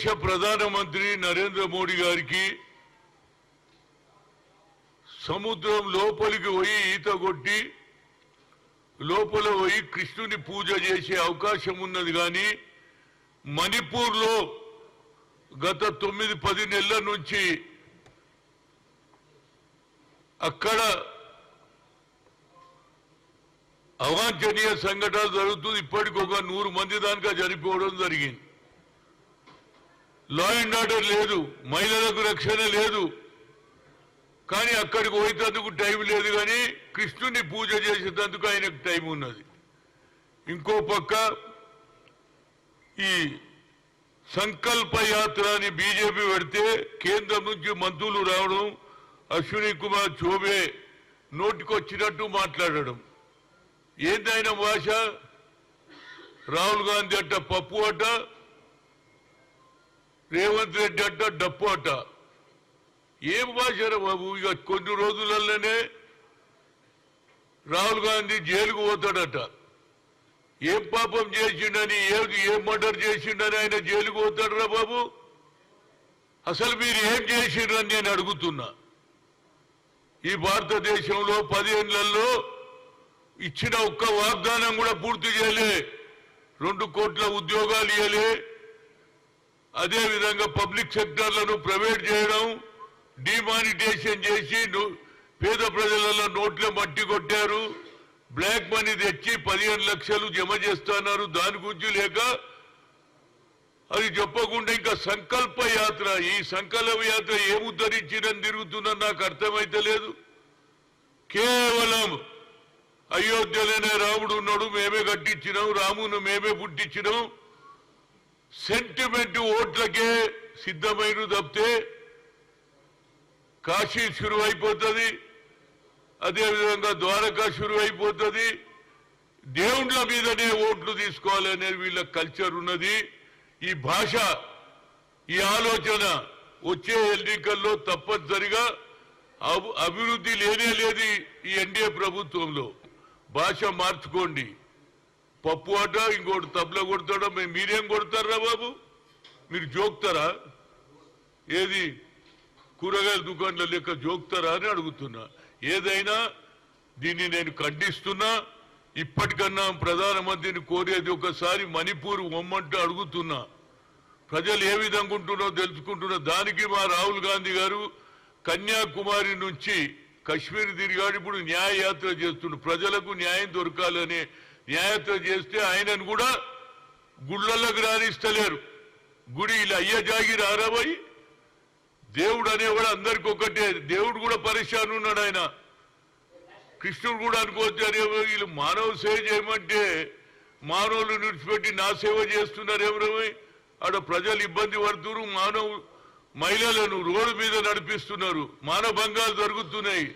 దేశ ప్రధానమంత్రి నరేంద్ర మోడీ గారికి సముద్రం లోపలికి పోయి ఈత కొట్టి లోపల పోయి కృష్ణుని పూజ చేసే అవకాశం ఉన్నది కానీ మణిపూర్లో గత తొమ్మిది పది నెలల నుంచి అక్కడ అవాంఛనీయ సంఘటన జరుగుతుంది. ఇప్పటికి ఒక నూరు మంది దానికా చనిపోవడం జరిగింది. లా అండ్ ఆర్డర్ లేదు మహిళలకు రక్షణ లేదు. కానీ అక్కడికి పోయేటందుకు టైం లేదు కానీ కృష్ణుని పూజ చేసేటందుకు ఆయనకు టైం ఉన్నది. ఇంకో పక్క ఈ సంకల్ప యాత్ర అని బీజేపీ పెడితే కేంద్రం నుంచి మంత్రులు రావడం అశ్విని కుమార్ చౌబే నోటికొచ్చినట్టు మాట్లాడడం. ఏందైన భాష? రాహుల్ గాంధీ అట్ట పప్పు అట్ట రేవంత్ రెడ్డి అట్ట డప్పు అట. ఏం భాషరా బాబు? ఇక కొన్ని రోజులలోనే రాహుల్ గాంధీ జైలుకు పోతాడట. ఏం పాపం చేసిండని ఏ ఏం మర్డర్ చేసిండని ఆయన జైలుకు పోతాడురా బాబు? అసలు మీరు ఏం చేసిండ్రని నేను అడుగుతున్నా. ఈ భారతదేశంలో పదిహేనులలో ఇచ్చిన ఒక్క వాగ్దానం కూడా పూర్తి చేయలే. రెండు కోట్ల ఉద్యోగాలు ఇవ్వలే అదే విధంగా పబ్లిక్ సెక్టర్లను ప్రైవేట్ చేయడం డిమానిటేషన్ చేసి పేద ప్రజలలో నోట్ల మట్టి కొట్టారు. బ్లాక్ మనీ తెచ్చి పదిహేను లక్షలు జమ చేస్తున్నారు. దాని గురించి లేక అది చెప్పకుండా ఇంకా సంకల్ప యాత్ర ఈ సంకల్ప యాత్ర ఏం తిరుగుతుందని నాకు అర్థమైతే లేదు. కేవలం అయోధ్యలోనే రాముడు ఉన్నాడు మేమే కట్టించినాం రామును మేమే పుట్టించినాం. సెంటిమెంట్ ఓట్లకే సిద్ధమైన తప్పితే కాశీ షురు అయిపోతుంది అదేవిధంగా ద్వారకా షురు అయిపోతుంది దేవుళ్ళ మీదనే ఓట్లు తీసుకోవాలనే వీళ్ళ కల్చర్ ఉన్నది. ఈ భాష ఈ ఆలోచన వచ్చే ఎన్నికల్లో తప్పనిసరిగా అభి- అభివృద్ధి లేనే లేదు ఈ ఎన్డీఏ ప్రభుత్వంలో. భాష మార్చుకోండి. పప్పు ఆట ఇంకోటి తబల కొడతాడా మేము మీరేం కొడతారా బాబు? మీరు జోక్తారా? ఏది? కూరగాయల దుకాణాల లెక్క జోక్తారా అని అడుగుతున్నా. ఏదైనా దీన్ని నేను ఖండిస్తున్నా. ఇప్పటికన్నా ప్రధానమంత్రిని కోరేది ఒకసారి మణిపూర్ ఒమ్మంటూ అడుగుతున్నా. ప్రజలు ఏ విధంగా ఉంటున్నో తెలుసుకుంటున్నా. దానికి మా రాహుల్ గాంధీ గారు కన్యాకుమారి నుంచి కశ్మీర్ తిరిగాడు. ఇప్పుడు న్యాయయాత్ర చేస్తుండు. ప్రజలకు న్యాయం దొరకాలనే న్యాయత్వం చేస్తే ఆయనను కూడా గుళ్ళల్లోకి రాణిస్తలేరు గుడి ఇలా అయ్య జాగి రారాబోయి దేవుడు అనేవాడు అందరికి ఒకటే దేవుడు కూడా పరిశాను ఉన్నాడు ఆయన. కృష్ణుడు కూడా అనుకోవచ్చు అరే వీళ్ళు మానవ సేవ చేయమంటే మానవులు నిడిచిపెట్టి నా సేవ చేస్తున్నారు ఎవరమై ఆడ ప్రజలు ఇబ్బంది పడుతున్నారు మానవ మహిళలను రోడ్డు మీద నడిపిస్తున్నారు. మానభంగాలు జరుగుతున్నాయి.